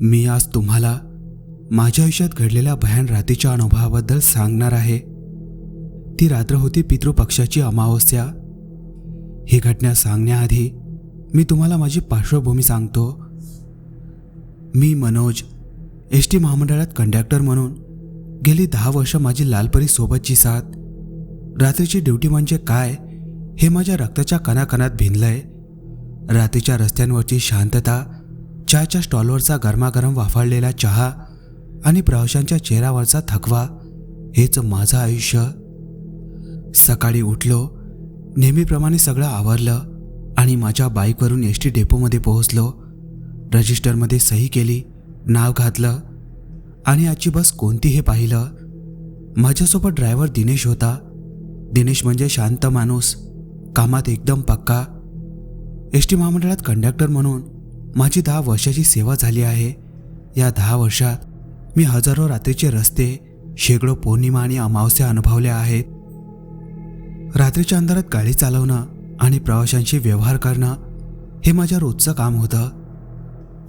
मी आज तुम्हाला माझ्या आयुष्यात घडलेल्या भयान रात्रीच्या अनुभवाबद्दल सांगणार आहे. ती रात्र होती पितृपक्षाची अमावस्या. ही घटना सांगण्याआधी मी तुम्हाला माझी पार्श्वभूमी सांगतो. मी मनोज एस टी महामंडळात कंडक्टर म्हणून गेली दहा वर्ष माझी लालपरी सोबतची साथ रात्रीची ड्युटी म्हणजे काय हे माझ्या रक्ताच्या कणाकणात भिनलंय. रात्रीच्या रस्त्यांवरची शांतता चहाच्या स्टॉलवरचा गरमागरम वाफाळलेला चहा आणि प्रवाशांच्या चेहऱ्यावरचा थकवा हेच माझं आयुष्य. सकाळी उठलो नेहमीप्रमाणे सगळं आवरलं आणि माझ्या बाईकवरून एस टी डेपोमध्ये पोहोचलो. रजिस्टरमध्ये सही केली नाव घातलं आणि आजची बस कोणती हे पाहिलं? माझ्यासोबत ड्रायव्हर दिनेश होता. दिनेश म्हणजे शांत माणूस. कामात एकदम पक्का. एस टी महामंडळात कंडक्टर म्हणून माझी दहा वर्षाची सेवा झाली आहे. या दहा वर्षात मी हजारो रात्रीचे रस्ते शेकडो पौर्णिमा आणि अमावस्या अनुभवल्या आहेत. रात्रीच्या अंधारात गाडी चालवणं आणि प्रवाशांशी व्यवहार करणं हे माझ्या रोजचं काम होतं.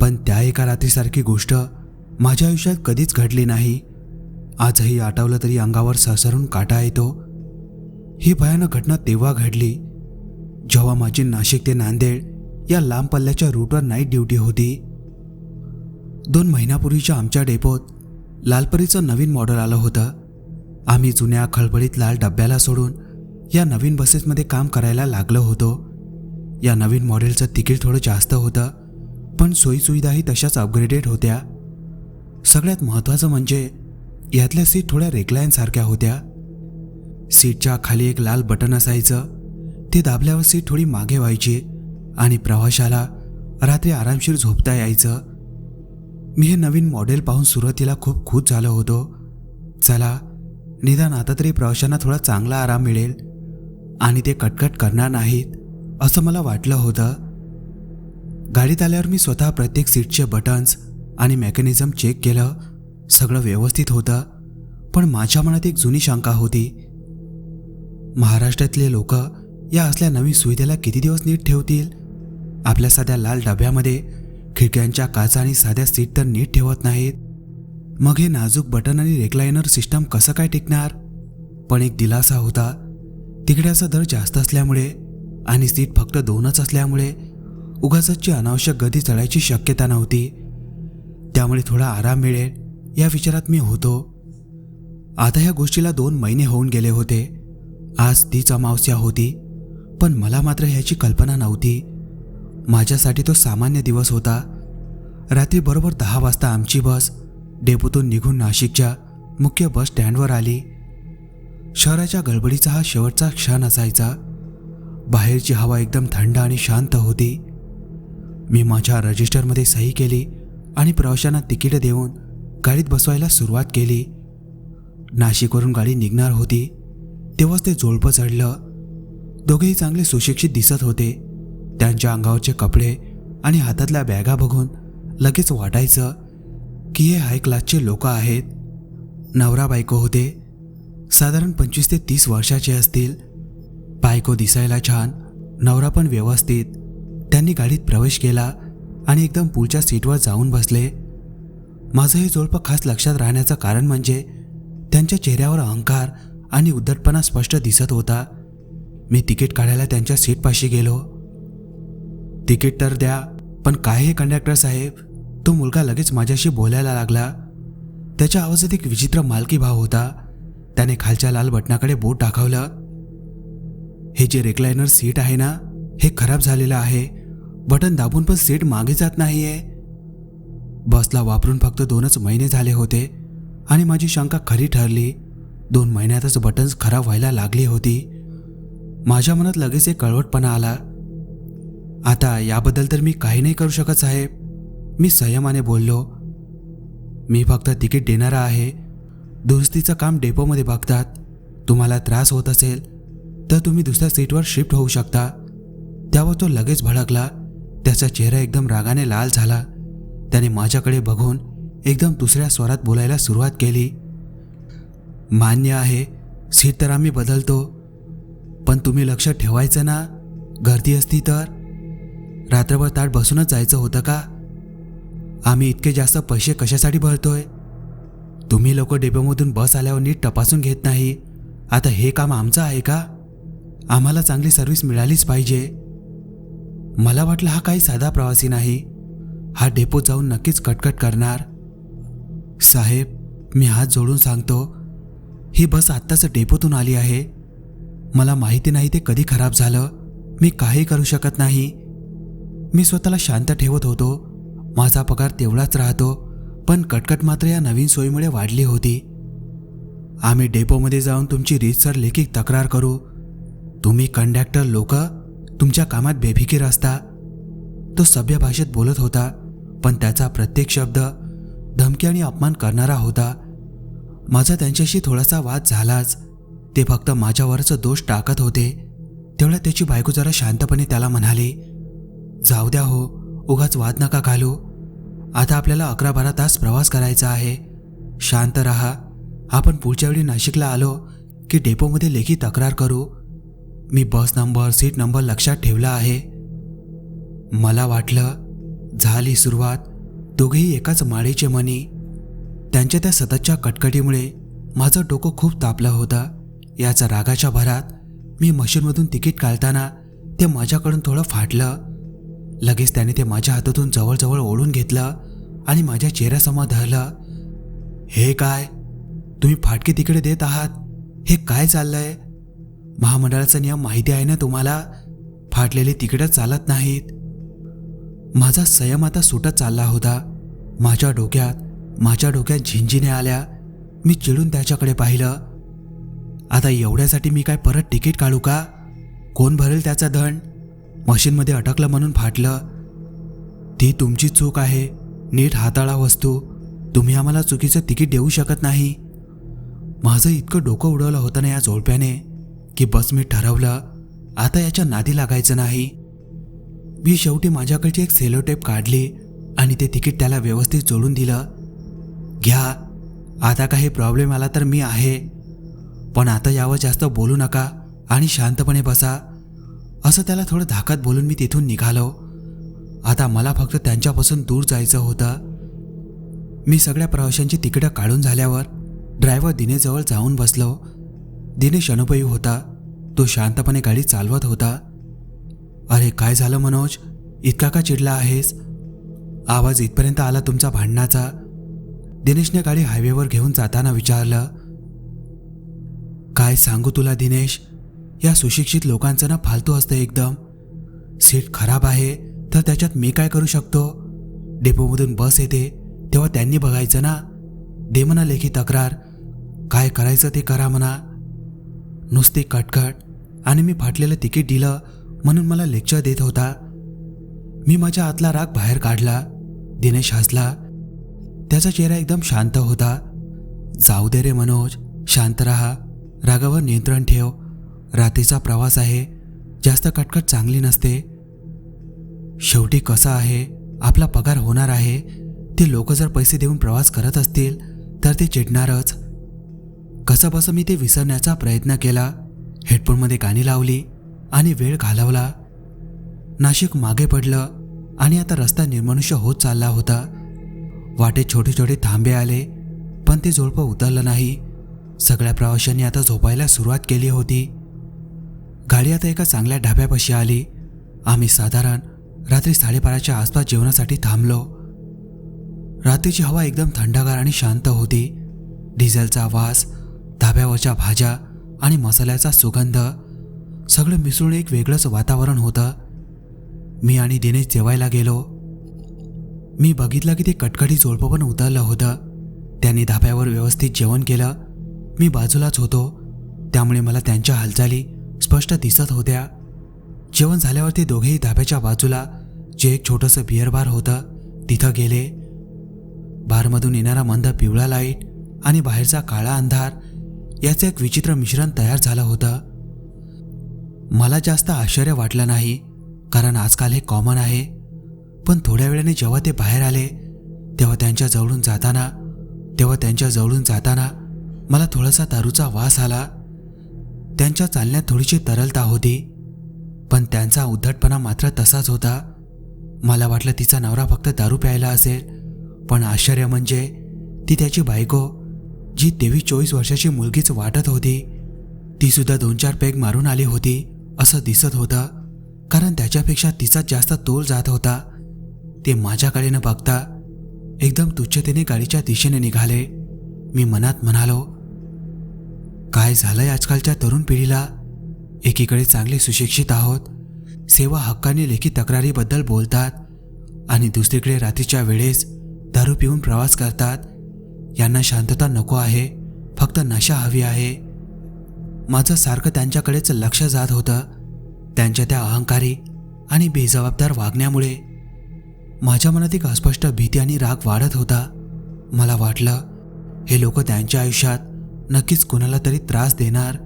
पण त्या एका रात्रीसारखी गोष्ट माझ्या आयुष्यात कधीच घडली नाही. आजही आठवलं तरी अंगावर ससरून काटा येतो. ही भयानक घटना तेव्हा घडली जेव्हा माझी नाशिक ते नांदेड या लांब पल्ल्याच्या रूटवर नाईट ड्युटी होती. दोन महिन्यापूर्वीच्या आमच्या डेपोत लालपरीचं नवीन मॉडेल आलं होतं. आम्ही जुन्या खळबळीत लाल डब्याला सोडून या नवीन बसेसमध्ये काम करायला लागलो होतो. या नवीन मॉडेलचं तिकीट थोडं जास्त होतं पण सोयीसुविधाही तशाच अपग्रेडेड होत्या. सगळ्यात महत्त्वाचं म्हणजे यातल्या सीट थोड्या रेकलायनसारख्या होत्या. सीटच्या खाली एक लाल बटन असायचं. ते दाबल्यावर सीट थोडी मागे व्हायची आणि प्रवाशाला रात्री आरामशीर झोपता यायचं. मी हे नवीन मॉडेल पाहून सुरुवातीला खूप खुश झालो होतो. चला निदान आता तरी प्रवाशांना थोडा चांगला आराम मिळेल आणि ते कटकट करणार नाहीत असं मला वाटलं होतं. गाडीत आल्यावर मी स्वतः प्रत्येक सीटचे बटन्स आणि मेकॅनिझम चेक केलं सगळं व्यवस्थित होतं. पण माझ्या मनात एक जुनी शंका होती. महाराष्ट्रातले लोक या असल्या नवीन सुविधेला किती दिवस नीट ठेवतील? आपल्या साध्या लाल डब्यामध्ये खिडक्यांच्या काचा आणि साध्या सीट तर नीट ठेवत नाहीत. मग हे नाजूक बटन आणि रेक्लायनर सिस्टम कसं काय टिकणार? पण एक दिलासा होता. तिकड्याचा दर जास्त असल्यामुळे आणि सीट फक्त दोनच असल्यामुळे उगाचची अनावश्यक गती चढायची शक्यता नव्हती. त्यामुळे थोडा आराम मिळेल या विचारात मी होतो. आता ह्या गोष्टीला दोन महिने होऊन गेले होते. आज तीच अमावस्या होती पण मला मात्र ह्याची कल्पना नव्हती. माझ्यासाठी तो सामान्य दिवस होता. रात्री बरोबर दहा वाजता आमची बस डेपोतून निघून नाशिकच्या मुख्य बस स्टँडवर आली. शहराच्या गडबडीचा हा शेवटचा क्षण असायचा. बाहेरची हवा एकदम थंड आणि शांत होती. मी माझ्या रजिस्टरमध्ये सही केली. आणि प्रवाशांना तिकीट देऊन गाडीत बसवायला सुरुवात केली. नाशिकवरून गाडी निघणार होती तेव्हाच ते जोडपं चढलं. दोघेही चांगले सुशिक्षित दिसत होते. त्यांच्या अंगावरचे कपडे आणि हातातल्या बॅगा बघून लगेच वाटायचं की हे हाय क्लासचे लोक आहेत. नवरा बायको होते. साधारण पंचवीस ते तीस वर्षाचे असतील. बायको दिसायला छान नवरा पण व्यवस्थित. त्यांनी गाडीत प्रवेश केला. आणि एकदम पुढच्या सीटवर जाऊन बसले. माझं हे जोडपं खास लक्षात राहण्याचं कारण म्हणजे त्यांच्या चेहऱ्यावर अहंकार आणि उद्धटपणा स्पष्ट दिसत होता. मी तिकीट काढायला त्यांच्या सीटपाशी गेलो. तिकीट तर द्या पण काय हे कंडक्टर साहेब? तो मुलगा लगेच माझ्याशी बोलायला लागला. त्याच्या आवाजात एक विचित्र मालकी भाव होता. त्याने खालच्या लाल बटनाकडे बोट दाखवलं. हे जे रेक्लायनर सीट आहे ना हे खराब झालेलं आहे. बटन दाबून पण सीट मागे जात नाहीये. बसला वापरून फक्त दोनच महिने झाले होते आणि माझी शंका खरी ठरली. दोन महिन्यातच बटन्स खराब व्हायला लागली होती. माझ्या मनात लगेच एक कळवटपणा आला. आता याबद्दल तर मी काही नाही करू शकत साहेब. मी संयमाने बोललो. मी फक्त तिकीट देणारा आहे. दुरुस्तीचं काम डेपोमध्ये बघतात. तुम्हाला त्रास होत असेल तर तुम्ही दुसऱ्या सीटवर शिफ्ट होऊ शकता. त्यावर तो लगेच भडकला. त्याचा चेहरा एकदम रागाने लाल झाला. त्याने माझ्याकडे बघून एकदम दुसऱ्या स्वरात बोलायला सुरुवात केली. मान्य आहे सीट तर आम्ही बदलतो. पण तुम्ही लक्ष ठेवायचं ना? गर्दी असती तर? रात्रभर ताट बसूनच जायचं होतं का? आम्ही इतके जास्त पैसे कशासाठी भरतोय? तुम्ही लोक डेपोमधून बस आल्यावर नीट तपासून घेत नाही. आता हे काम आमचं आहे का? आम्हाला चांगली सर्व्हिस मिळालीच पाहिजे. मला वाटलं हा काही साधा प्रवासी नाही. हा डेपोत जाऊन नक्कीच कटकट करणार. साहेब मी हात जोडून सांगतो ही बस आत्ताच डेपोतून आली आहे. मला माहिती नाही ते कधी खराब झालं. मी काही करू शकत नाही. मी स्वतःला शांत ठेवत होतो. माझा पगार तेवढाच राहतो पण कटकट मात्र या नवीन सोयीमुळे वाढली होती. आम्ही डेपोमध्ये जाऊन तुमची रीतसर लेखी तक्रार करू. तुम्ही कंडक्टर लोक तुमच्या कामात बेफिकीर असता. तो सभ्य भाषेत बोलत होता पण त्याचा प्रत्येक शब्द धमकी आणि अपमान करणारा होता. माझा त्यांच्याशी थोडासा वाद झालाच. ते फक्त माझ्यावरच दोष टाकत होते. तेवढ्या त्याची बायको जरा शांतपणे त्याला म्हणाली जाऊ द्या हो उगाच वाद नका घालू. आता आपल्याला अकरा बारा तास प्रवास करायचा आहे. शांत राहा. आपण पुढच्या वेळी नाशिकला आलो की डेपोमध्ये लेखी तक्रार करू. मी बस नंबर सीट नंबर लक्षात ठेवला आहे. मला वाटलं झाली सुरुवात. दोघेही एकाच माळेचे मनी. त्यांच्या त्या सततच्या कटकटीमुळे माझं डोकं खूप तापलं होतं. याचा रागाच्या भरात मी मशीनमधून तिकीट काढताना ते माझ्याकडून थोडं फाटलं. लगेच त्याने ते माझ्या हातातून जवळजवळ ओढून घेतलं आणि माझ्या चेहऱ्यासमोर धरलं. हे काय? तुम्ही फाटके तिकडे देत आहात? हे काय चाललंय? महामंडळाचा नियम माहिती आहे ना तुम्हाला? फाटलेले तिकडं चालत नाहीत. माझा संयम आता सुटत चालला होता. माझ्या डोक्यात माझ्या डोक्यात झिंझिने आल्या. मी चिडून त्याच्याकडे पाहिलं. आता एवढ्यासाठी मी काय परत तिकीट काढू का? कोण भरेल त्याचा धन? मशीनमध्ये अटकलं म्हणून फाटलं. ती तुमची चूक आहे. नीट हाताळा वस्तू. तुम्ही आम्हाला चुकीचं तिकीट देऊ शकत नाही. माझं इतकं डोकं उडवलं होतं ना या झोडप्याने की बस मी ठरवलं आता याच्या नादी लागायचं नाही. मी शेवटी माझ्याकडची एक सेलो टेप काढली आणि ते तिकीट त्याला व्यवस्थित जोडून दिलं. घ्या आता काही प्रॉब्लेम आला तर मी आहे. पण आता यावर जास्त बोलू नका आणि शांतपणे बसा. असं त्याला थोडं धाकात बोलून मी तिथून निघालो. आता मला फक्त त्यांच्यापासून दूर जायचं होतं. मी सगळ्या प्रवाशांची तिकीटं काढून झाल्यावर ड्रायव्हर दिनेजवळ जाऊन बसलो. दिनेश अनुभवी होता. तो शांतपणे गाडी चालवत होता. अरे काय झालं मनोज? इतका का चिडला आहेस? आवाज इथपर्यंत आला तुमचा भांडणाचा. दिनेशने गाडी हायवेवर घेऊन जाताना विचारलं काय सांगू तुला दिनेश? या सुशिक्षित लोकांचं ना फालतू असतं एकदम. सीट खराब आहे तर त्याच्यात मी काय करू शकतो? डेपोमधून बस येते तेव्हा त्यांनी बघायचं ना. दे म्हणा लेखी तक्रार. काय करायचं ते करा म्हणा. नुसती कटकट. आणि मी फाटलेलं तिकीट दिलं म्हणून मला लेक्चर देत होता. मी माझ्या आतला राग बाहेर काढला. दिनेश हसला. त्याचा चेहरा एकदम शांत होता. जाऊ दे रे मनोज शांत राहा. रागावर नियंत्रण ठेव. रात्रीचा प्रवास आहे. जास्त कटकट चांगली नसते. शेवटी कसं आहे? आपला पगार होणार आहे. ते लोक जर पैसे देऊन प्रवास करत असतील तर ते चिडणारच. कसंबसं मी ते विसरण्याचा प्रयत्न केला. हेडफोनमध्ये गाणी लावली आणि वेळ घालवला. नाशिक मागे पडलं आणि आता रस्ता निर्मनुष्य होत चालला होता. वाटेत छोटे छोटे थांबे आले पण ते झोडपं उतरलं नाही. सगळ्या प्रवाशांनी आता झोपायला सुरुवात केली होती. गाडी आता एका चांगल्या ढाब्यापाशी आली. आम्ही साधारण रात्री साडेबाराच्या आसपास जेवणासाठी थांबलो. रात्रीची हवा एकदम थंडगार आणि शांत होती. डिझेलचा वास धाब्यावरच्या भाज्या आणि मसाल्याचा सुगंध. सगळं मिसळून एक वेगळंच वातावरण होतं. मी आणि दिनेश जेवायला गेलो. मी बघितलं की ते कटकटी जोडपं पण उतरलं होतं. त्यांनी धाब्यावर व्यवस्थित जेवण केलं. मी बाजूलाच होतो. त्यामुळे मला त्यांच्या हालचाली स्पष्ट दिसत होत्या. जेवण झाल्यावर ते दोघेही धाब्याच्या बाजूला जे एक छोटंसं बिअर बार होतं तिथं गेले. बारमधून येणारा मंद पिवळा लाइट आणि बाहेरचा काळा अंधार याचं एक विचित्र मिश्रण तयार झालं होतं. मला जास्त आश्चर्य वाटलं नाही कारण आजकाल हे कॉमन आहे. पण थोड्या वेळाने जेव्हा ते बाहेर आले तेव्हा त्यांच्या जवळून जाताना तेव्हा त्यांच्या जवळून जाताना मला थोडासा दारूचा वास आला. त्यांच्या चालण्यात थोडीशी तरलता होती पण त्यांचा उद्धटपणा मात्र तसाच होता. मला वाटलं तिचा नवरा फक्त दारू प्यायला असेल पण आश्चर्य म्हणजे ती त्याची बायको जी तेवीस चोवीस वर्षाची मुलगीच वाटत होती ती सुद्धा दोन चार पेग मारून आली होती असं दिसत होतं. कारण त्याच्यापेक्षा तिचाच जास्त तोल जात होता. ते माझ्याकडे न बघता एकदम तुच्छतेने गाडीच्या दिशेने निघाले. मी मनात म्हणालो काय झालंय आजकालच्या तरुण पिढीला? एकीकडे चांगले सुशिक्षित आहोत सेवा हक्काने लेखी तक्रारीबद्दल बोलतात आणि दुसरीकडे रात्रीच्या वेळेस दारू पिऊन प्रवास करतात. यांना शांतता नको आहे. फक्त नशा हवी आहे. माझं सारखं त्यांच्याकडेच लक्ष जात होतं. त्यांच्या त्या अहंकारी आणि बेजबाबदार वागण्यामुळे माझ्या मनात एक अस्पष्ट भीती आणि राग वाढत होता. मला वाटलं हे लोक त्यांच्या आयुष्यात नक्कीच कुणाला तरी त्रास देणार.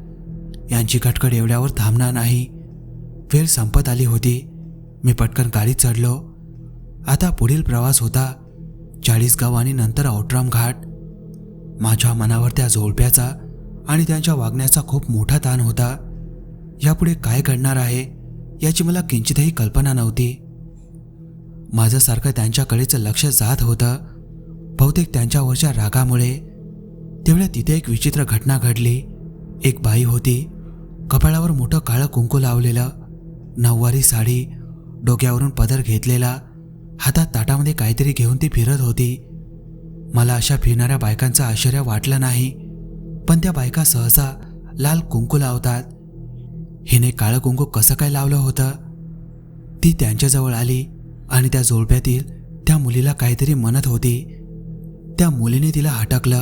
यांची कटकट एवढ्यावर थांबणार नाही. वेळ संपत आली होती. मी पटकन गाडीत चढलो. आता पुढील प्रवास होता. चाळीसगाव आणि नंतर औट्राम घाट माझ्या मनावर त्या जोडप्याचा आणि त्यांच्या वागण्याचा खूप मोठा ताण होता. यापुढे काय घडणार आहे याची मला किंचितही कल्पना नव्हती. माझं सारखं लक्ष जात होतं. बहुतेक त्यांच्यावरच्या रागामुळे तेवढ्या तिथे एक विचित्र घटना घडली. एक बाई होती कपाळावर मोठं काळं कुंकू लावलेलं नऊवारी साडी डोक्यावरून पदर घेतलेला हातात ताटामध्ये काहीतरी घेऊन ती फिरत होती. मला अशा फिरणाऱ्या बायकांचा आश्चर्य वाटलं नाही. पण त्या बायका सहसा लाल कुंकू लावतात. हिने काळं कुंकू कसं काय लावलं होतं? ती त्यांच्याजवळ आली आणि त्या जोडप्यातील त्या मुलीला काहीतरी म्हणत होती. त्या मुलीने तिला हटकलं.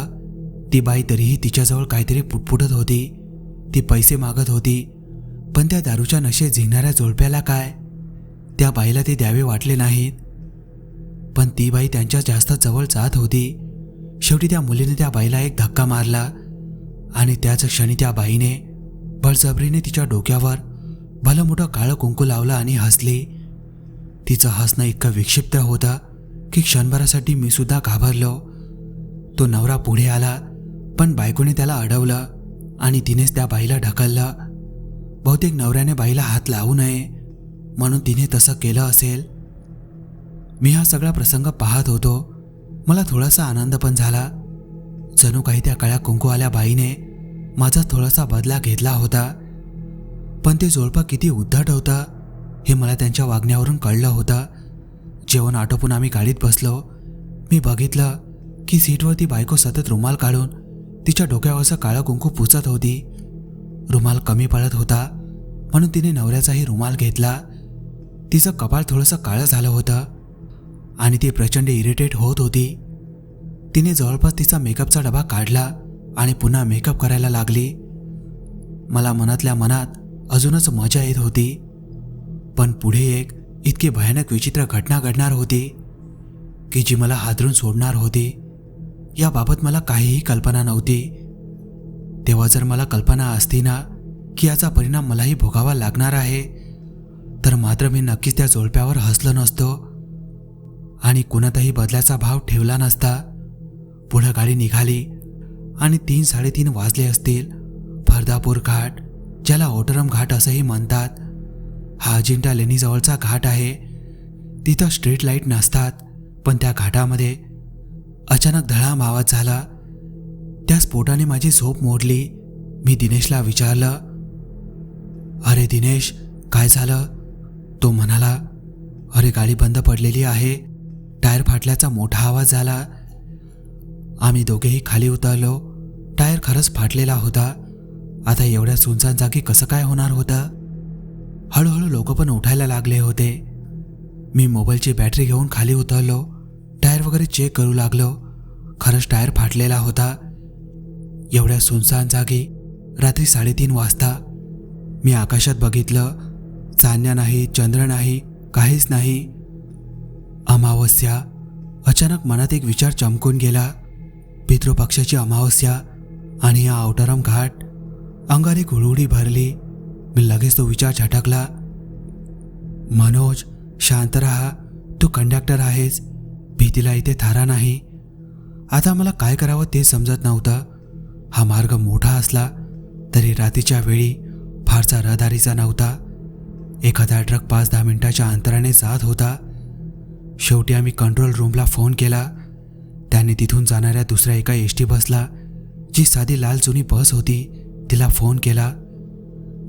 ती बाई तरीही तिच्याजवळ काहीतरी पुटपुटत होती. ती पैसे मागत होती. पण त्या दारूच्या नशे झिंगणाऱ्या जोडप्याला काय? त्या बाईला ते द्यावे वाटले नाहीत. पण ती बाई त्यांच्या जास्त जवळ जात होती. शेवटी त्या मुलीने त्या बाईला एक धक्का मारला आणि त्याच क्षणी त्या बाईने बळजबरीने तिच्या डोक्यावर भलं मोठं काळं कुंकू लावलं आणि हसली. तिचं हसणं इतकं विक्षिप्त होतं की क्षणभरासाठी मी सुद्धा घाबरलो. तो नवरा पुढे आला पण बायकोने त्याला अडवलं आणि तिनेच त्या बाईला ढकललं. बहुतेक नवऱ्याने बाईला हात लावू नये म्हणून तिने तसं केलं असेल. मी हा सगळा प्रसंग पाहत होतो. मला थोडासा आनंद पण झाला. जणू काही त्या काळ्या कुंकू आल्या बाईने माझा थोडासा बदला घेतला होता. पण ते जोडपं किती उद्धट होतं हे मला त्यांच्या वागण्यावरून कळलं होतं. जेवण आटोपून आम्ही गाडीत बसलो मी बघितलं की सीटवर ती बायको सतत रुमाल काढून तिच्या डोक्यावरचं काळं कुंकू पुसत होती. रुमाल कमी पडत होता म्हणून तिने नवऱ्याचाही रुमाल घेतला. तिचं कपाळ थोडंसं काळं झालं होतं. आणि ती प्रचंड इरिटेट होत होती. तिने जवळपास तिचा मेकअपचा डबा काढला आणि पुन्हा मेकअप करायला लागली. मला मनातल्या मनात अजूनच मजा येत होती. पण पुढे एक इतकी भयानक विचित्र घटना घडणार होती की जी मला हादरून सोडणार होती. याबाबत मला काहीही कल्पना नव्हती. तेव्हा जर मला कल्पना असती ना की याचा परिणाम मलाही भोगावा लागणार आहे तर मात्र मी नक्कीच त्या जोडप्यावर हसलो नसतो. आणि कुणातही बदलाचा भाव ठेवला नसता. पुढं गाडी निघाली आणि तीन साडेतीन वाजले असतील. फरदापूर घाट ज्याला ओटरम घाट असंही म्हणतात हा अजिंठा लेणीजवळचा घाट आहे. तिथं स्ट्रीट लाइट नसतात पण त्या घाटामध्ये अचानक धडाम आवाज झाला. त्या स्फोटाने माझी झोप मोडली. मी दिनेशला विचारलं अरे दिनेश काय झालं? तो म्हणाला अरे गाडी बंद पडलेली आहे. टायर फाटल्याचा मोठा आवाज झाला. आम्ही दोघेही खाली उतरलो. टायर खरंच फाटलेला होता. आता एवढ्या सुनसान जागी कसं काय होणार होतं? हळूहळू लोक पण उठायला लागले होते. मी मोबाईलची बॅटरी घेऊन खाली उतरलो. टायर वगैरे चेक करू लागलो. खरंच टायर फाटलेला होता. एवढ्या सुनसान जागी रात्री साडेतीन वाजता मी आकाशात बघितलं. चांदण्या नाही चंद्र नाही काहीच नाही. अमावस्या. अचानक मनात एक विचार चमकून गेला. पितृपक्षाची अमावस्या आणि या औटाराम घाट. अंगाने एक भरली. मी लगेच तो विचार झटकला. मनोज शांत राहा. तू कंडक्टर आहेस. भीतीला इथे थारा नाही. आता मला काय करावं ते समजत नव्हतं. हा मार्ग मोठा असला तरी रात्रीच्या वेळी फारसा रहदारीचा नव्हता. एखादा ट्रक पाच दहा मिनिटाच्या अंतराने जात होता. शेवटी आम्ही कंट्रोल रूमला फोन केला. त्याने तिथून जाणाऱ्या दुसऱ्या एका एस टी बसला जी साधी लाल जुनी बस होती. तिला फोन केला.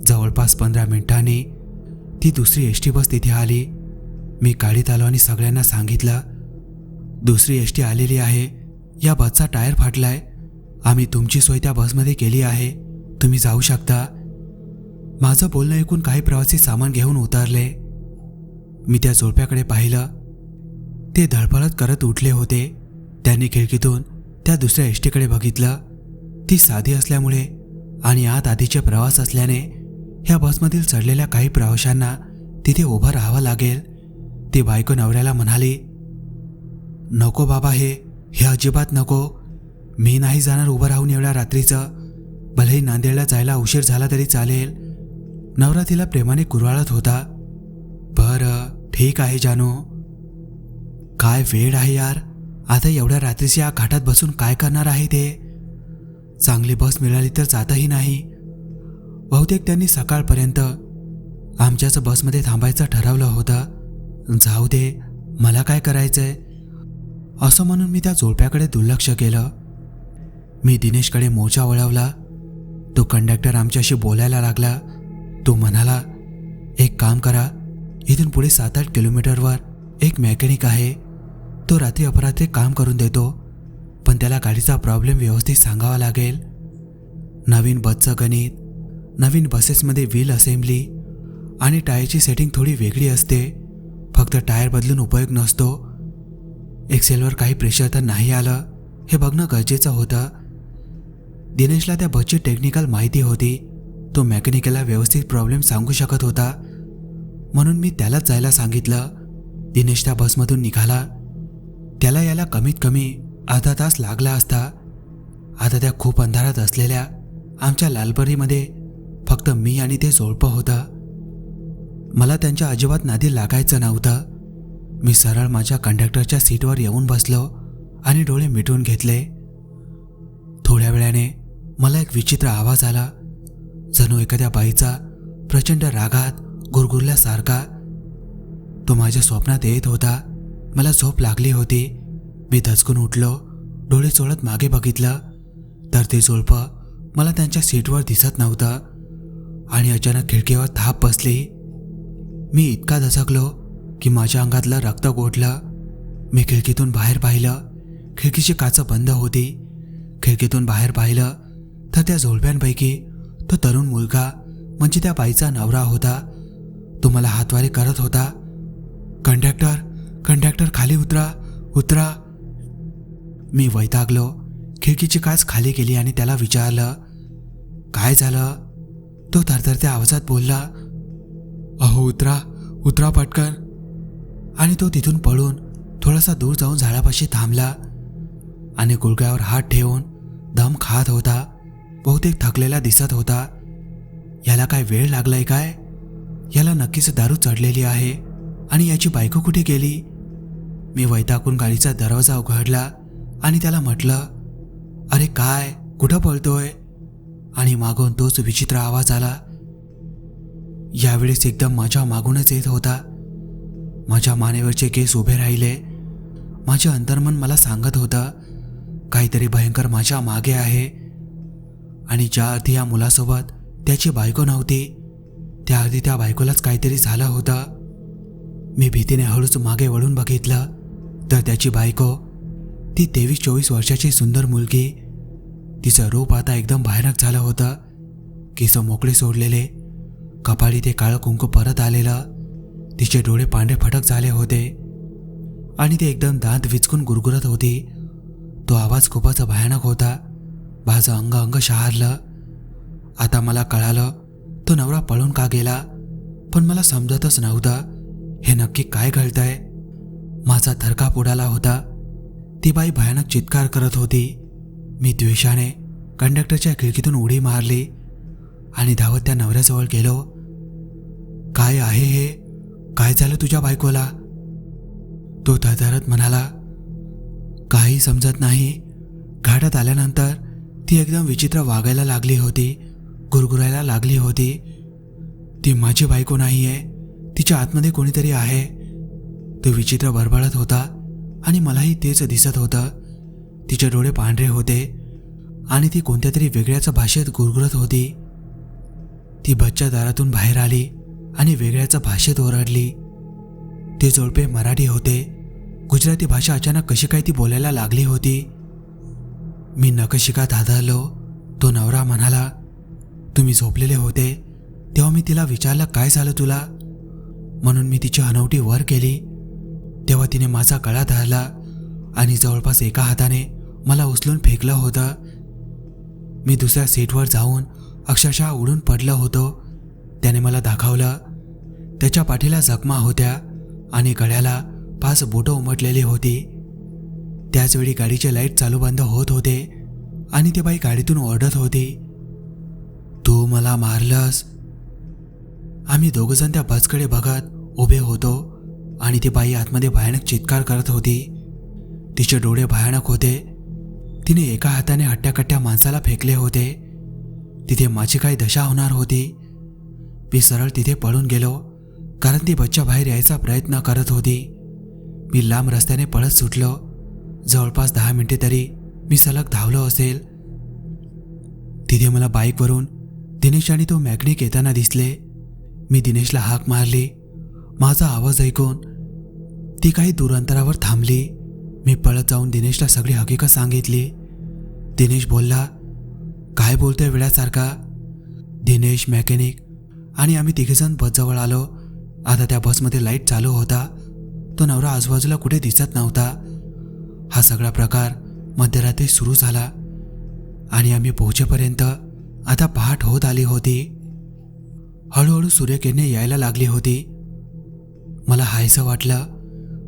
जवळपास पंधरा मिनिटांनी ती दुसरी एस टी बस तिथे आली. मी गाडीत आलो आणि सगळ्यांना सांगितलं दुसरी एस टी आलेली आहे. या बसचा टायर फाटलाय. आम्ही तुमची सोय त्या बसमध्ये केली आहे. तुम्ही जाऊ शकता. माझं बोलणं ऐकून काही प्रवासी सामान घेऊन उतरले. मी त्या जोडप्याकडे पाहिलं. ते धडपडत करत उठले होते. त्यांनी खिडकीतून त्या दुसऱ्या एसटीकडे बघितलं. ती साधी असल्यामुळे आणि आत आधीचे प्रवास असल्याने ह्या बसमधील चढलेल्या काही प्रवाशांना तिथे उभं राहावं लागेल. ती बायको नवऱ्याला म्हणाली नको बाबा हे हे अजिबात नको. मी नाही जाणार उभं राहून एवढ्या रात्रीचं. भलेही नांदेडला जायला उशीर झाला तरी चालेल. नवरा तिला प्रेमाने कुरवाळत होता. बरं ठीक आहे जानू. काय वेळ आहे यार? आता एवढ्या रात्रीच्या या घाटात बसून काय करणार आहे ते? चांगली बस मिळाली तर जातही नाही. बहुतेक त्यांनी सकाळपर्यंत आमच्याच बसमध्ये थांबायचं ठरवलं होतं. जाऊ दे मला काय करायचंय? असं म्हणून मी त्या जोडप्याकडे दुर्लक्ष केलं. मी दिनेशकडे मोर्चा वळवला. तो कंडक्टर आमच्याशी बोलायला लागला. तो म्हणाला एक काम करा इथून पुढे सात आठ किलोमीटरवर एक मेकॅनिक आहे. तो रात्री अपरात्री काम करून देतो पण त्याला गाडीचा प्रॉब्लेम व्यवस्थित सांगावा लागेल. नवीन बसचं गणित नवीन बसेसमध्ये व्हील असेंब्ली आणि टायरची सेटिंग थोडी वेगळी असते. फक्त टायर बदलून उपयोग नसतो. एक्सेलवर काही प्रेशर तर नाही आलं. हे बघणं गरजेचं होतं. दिनेशला त्या बसची टेक्निकल माहिती होती. तो मेकॅनिकलला व्यवस्थित प्रॉब्लेम सांगू शकत होता. म्हणून मी त्यालाच जायला सांगितलं. दिनेश त्या बसमधून निघाला. त्याला याला कमीत कमी अर्धा तास लागला असता आता त्या खूप अंधारात असलेल्या आमच्या लालबरीमध्ये फक्त मी आणि ते जोडपं होतं. मला त्यांच्या अजिबात नादी लागायचं नव्हतं. मी सरळ माझ्या कंडक्टरच्या सीटवर येऊन बसलो आणि डोळे मिटून घेतले. थोड्या वेळाने मला एक विचित्र आवाज आला. जणू एखाद्या बाईचा प्रचंड रागात गुरगुरल्यासारखा तो माझ्या स्वप्नात येत होता. मला झोप लागली होती. मी धचकून उठलो. डोळे चोळत मागे बघितलं. तर ते जोडपं मला त्यांच्या सीटवर दिसत नव्हतं. आणि अचानक खिडकीवर थाप बसली. मी इतका धचकलो की माझ्या अंगातलं रक्त गोठलं. मी खिडकीतून बाहेर पाहिलं. खिडकीची काच बंद होती. खिडकीतून बाहेर पाहिलं तर त्या झोळप्यांपैकी तो तरुण मुलगा म्हणजे त्या बाईचा नवरा होता. तो मला हातवारे करत होता. कंडक्टर कंडक्टर खाली उतरा उतरा. मी वैतागलो. खिडकीची काच खाली गेली आणि त्याला विचारलं काय झालं? तो थरथरत्या आवाजात बोलला अहो उतरा उतरा पटकन. आणि तो तिथून पळून थोडासा दूर जाऊन झाडापाशी थांबला आणि गुडघ्यावर हात ठेवून दम खात होता बहुतेक थकलेला दिसत होता. याला काय वेळ लागलाय काय? याला नक्कीच दारू चढलेली आहे आणि याची बायको कुठे गेली? मी वैतागून गाडीचा दरवाजा उघडला आणि त्याला म्हटलं अरे काय? कुठं पळतोय? आणि मागून तोच विचित्र आवाज आला. यावेळेस एकदम माझ्या मागूनच येत होता. माझ्या मानेवरचे केस उभे राहिले. माझे अंतर्मन मला सांगत होतं काहीतरी भयंकर माझ्या मागे आहे. आणि ज्या अर्थी या मुलासोबत त्याची बायको नव्हती त्या अर्थी त्या बायकोलाच काहीतरी झालं होतं. मी भीतीने हळूच मागे वळून बघितलं. तर त्याची बायको ती तेवीस चोवीस वर्षाची सुंदर मुलगी तिचं रूप आता एकदम भयानक झालं होतं. केस मोकळे सोडलेले कपाळी ते काळं कुंकू परत आलेलं तिचे डोळे पांढरे फटक झाले होते. आणि ते एकदम दांत विचकून गुरगुरत होती. तो आवाज खूपच भयानक होता. माझं अंग अंग शहारलं. आता मला कळालं तो नवरा पळून का गेला? पण मला समजतच नव्हतं. हे नक्की काय घडतंय? माझा थरकाप उडाला होता. ती बाई भयानक चित्कार करत होती. मी द्वेषाने कंडक्टरच्या खिडकीतून उडी मारली आणि धावत त्या नवऱ्याजवळ गेलो. काय आहे हे? काय झालं तुझ्या बायकोला? तो थरथरत म्हणाला. काही समजत नाही. घाटात आल्यानंतर ती एकदम विचित्र वागायला लागली होती गुरगुरायला लागली होती. ती माझी बायको नाही आहे तिच्या आतमध्ये कोणीतरी आहे. तो विचित्र बरबळत होता आणि मलाही तेच दिसत होतं. तिचे डोळे पांढरे होते आणि ती कोणत्या तरी वेगळ्याच भाषेत गुरगुरत होती. ती बच्च्या दारातून बाहेर आली आणि वेगळ्याच भाषेत ओरडली. ते जोडपे मराठी होते. गुजराती भाषा अचानक कशी काय ती बोलायला लागली होती? मी नकशिकात आदळलो तो नवरा म्हणाला तुम्ही झोपलेले होते. तेव्हा मी तिला विचारलं काय झालं तुला? म्हणून मी तिची हनवटी वर केली. तेव्हा तिने माझा गळा धरला आणि जवळपास एका हाताने मला उचलून फेकलं होतं. मी दुसऱ्या सीटवर जाऊन अक्षरशः उडून पडलो होतो. त्याने मला दाखवलं. त्याच्या पाठीला जखमा होत्या आणि गळ्याला पाच बोटं उमटलेली होती. त्याचवेळी गाडीचे लाइट चालू बंद होत होते आणि ते बाई गाडीतून ओरडत होती. तू मला मारलंस. आम्ही दोघंजण त्या बसकडे बघत उभे होतो. आणि ती बाई आतमध्ये भयानक चित्कार करत होती. तिचे डोळे भयानक होते. तिने एका हाताने हट्ट्याकट्ट्या माणसाला फेकले होते. तिथे माझी काही दशा होणार होती. मी सरळ तिथे पळून गेलो कारण ती बच्चा बाहेर यायचा प्रयत्न करत होती. मी लांब रस्त्याने पळत सुटलो. जवळपास दहा मिनिटे तरी मी सलग धावलो असेल. तिथे मला बाईकवरून दिनेश आणि तो मॅकनिक येताना दिसले. मी दिनेशला हाक मारली. माझा आवाज ऐकून ती काही दूर अंतरावर थांबली. मी पळत जाऊन दिनेशला सगळी हकीकत सांगितली. दिनेश बोलला काय बोलतोय वेळासारखा दिनेश मॅकॅनिक आणि आम्ही तिघेजण बसजवळ आलो. आता त्या बसमध्ये लाइट चालू होता. तो नवरा आजूबाजूला कुठे दिसत नव्हता. हा सगळा प्रकार मध्यरात्री सुरू झाला आणि आम्ही पोहोचेपर्यंत आता पहाट होत आली होती. हळूहळू सूर्यकिरणे यायला लागली होती. मला हायसं वाटलं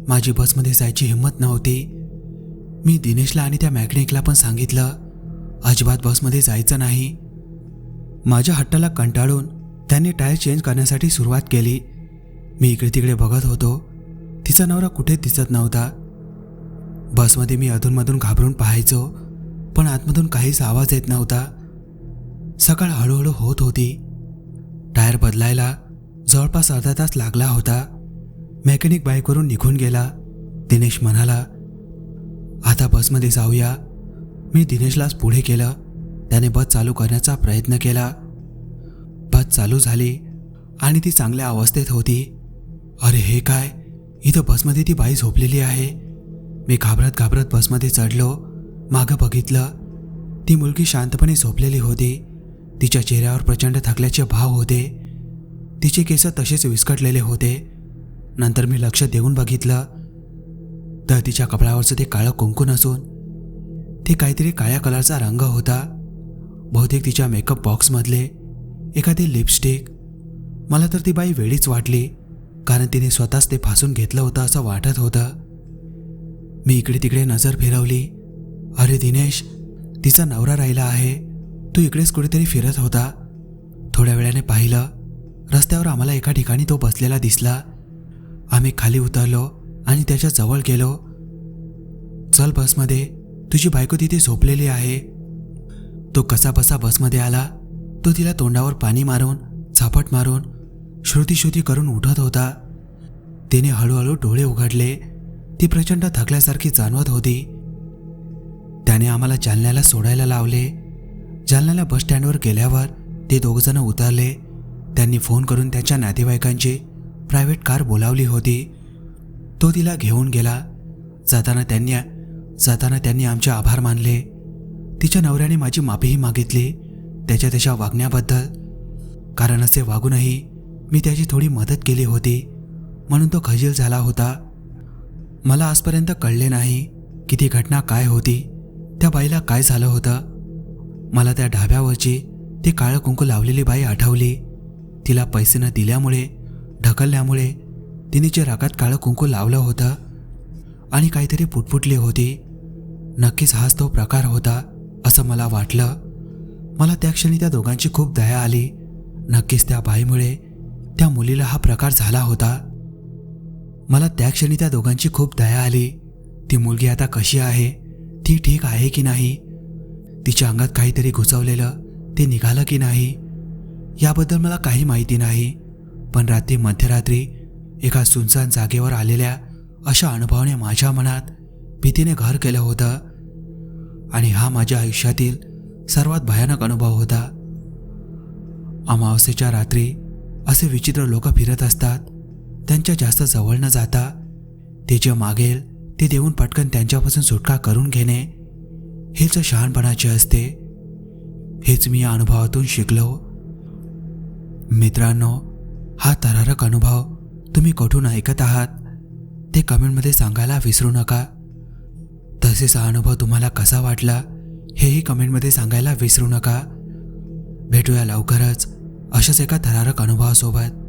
माझी बसमध्ये जायची हिंमत नव्हती. मी दिनेशला आणि त्या मॅकॅनिकला पण सांगितलं अजिबात बसमध्ये जायचं नाही. माझ्या हट्टाला कंटाळून त्यांनी टायर चेंज करण्यासाठी सुरुवात केली. मी इकडे तिकडे बघत होतो. तिचा नवरा कुठेच दिसत नव्हता. बसमध्ये मी अधूनमधून घाबरून पाहायचो पण आतमधून काहीच आवाज येत नव्हता. सकाळ हळूहळू होत होती. टायर बदलायला जवळपास अर्धा तास लागला होता. मेकॅनिक बाईकवरून निघून गेला. दिनेश म्हणाला आता बसमध्ये जाऊया. मी दिनेशलाच पुढे केलं. त्याने बस चालू करण्याचा प्रयत्न केला. बस चालू झाली आणि ती चांगल्या अवस्थेत होती. अरे हे काय? इथं बसमध्ये ती बाई झोपलेली आहे. मी घाबरत घाबरत बसमध्ये चढलो मागं बघितलं. ती मुलगी शांतपणे झोपलेली होती. तिच्या चेहऱ्यावर प्रचंड थकल्याचे भाव होते. तिचे केस तसेच विस्कटलेले होते. नंतर मी लक्ष देऊन बघितलं. तर तिच्या कपड्यावरचं ते काळं कुंकू नसून ते काहीतरी काळ्या कलरचा रंग होता. बहुतेक तिच्या मेकअप बॉक्समधले एखादी लिपस्टिक. मला तर ती बाई वेळीच वाटली कारण तिने स्वतःच ते फासून घेतलं होतं असं वाटत होतं. मी इकडे तिकडे नजर फिरवली. अरे दिनेश तिचा नवरा राहिला आहे. तो इकडेच कुठेतरी फिरत होता. थोड्या वेळाने पाहिलं रस्त्यावर आम्हाला एका ठिकाणी तो बसलेला दिसला. आम्ही खाली उतरलो आणि त्याच्याजवळ गेलो. चल बसमध्ये तुझी बायको तिथे झोपलेली आहे. तो कसा बसा बसमध्ये आला. तो तिला तोंडावर पाणी मारून झापट मारून श्रुती श्रुती करून उठत होता. तिने हळूहळू डोळे उघडले. ती प्रचंड थकल्यासारखी जाणवत होती. त्याने आम्हाला जालन्याला सोडायला लावले. जालन्याला बस स्टँडवर गेल्यावर ते दोघजण उतरले. त्यांनी फोन करून त्याच्या नातेवाईकांची प्रायव्हेट कार बोलावली होती. तो तिला घेऊन गेला. जाताना त्यांनी जाताना त्यांनी आमचे आभार मानले. तिच्या नवऱ्याने माझी माफीही मागितली त्याच्या त्याच्या वागण्याबद्दल. कारण असे वागूनही मी त्याची थोडी मदत केली होती. म्हणून तो खजील झाला होता. मला आजपर्यंत कळले नाही की ती घटना काय होती. त्या बाईला काय झालं होतं? मला त्या ढाब्यावरची ती काळं कुंकू लावलेली बाई आठवली. तिला पैसे न दिल्यामुळे ढकलल्यामुळे तिने जे रागात काळं कुंकू लावलं होतं आणि काहीतरी पुटपुटली होती. नक्कीच हाच तो प्रकार होता असं मला वाटलं. मला त्या क्षणी त्या दोघांची खूप दया आली. नक्कीच त्या बाईमुळे त्या मुलीला हा प्रकार झाला होता. मला त्या क्षणी त्या दोघांची खूप दया आली. ती मुलगी आता कशी आहे? ती ठीक आहे की नाही? तिच्या अंगात काहीतरी घुसवलेलं ते निघालं की नाही? याबद्दल मला काही माहिती नाही. पण रात्री मध्यरात्री एका सुनसान जागेवर आलेल्या अशा अनुभवाने माझ्या मनात भीतीने घर केलं होतं. आणि हा माझ्या आयुष्यातील सर्वात भयानक अनुभव होता. अमावस्येच्या रात्री असे विचित्र लोक फिरत असतात. त्यांच्या जास्त जवळ न जाता ते जे मागेल ते देऊन पटकन त्यांच्यापासून सुटका करून घेणे हेच शहाणपणाचे असते. हेच मी या अनुभवातून शिकलो. मित्रांनो हा थरारक अनुभव तुम्ही कुठून ऐकत आहात? ते कमेंटमध्ये सांगायला विसरू नका. तसेच हा अनुभव तुम्हाला कसा वाटला हेही कमेंटमध्ये सांगायला विसरू नका. भेटूया लवकरच अशाच एका थरारक अनुभवासोबत.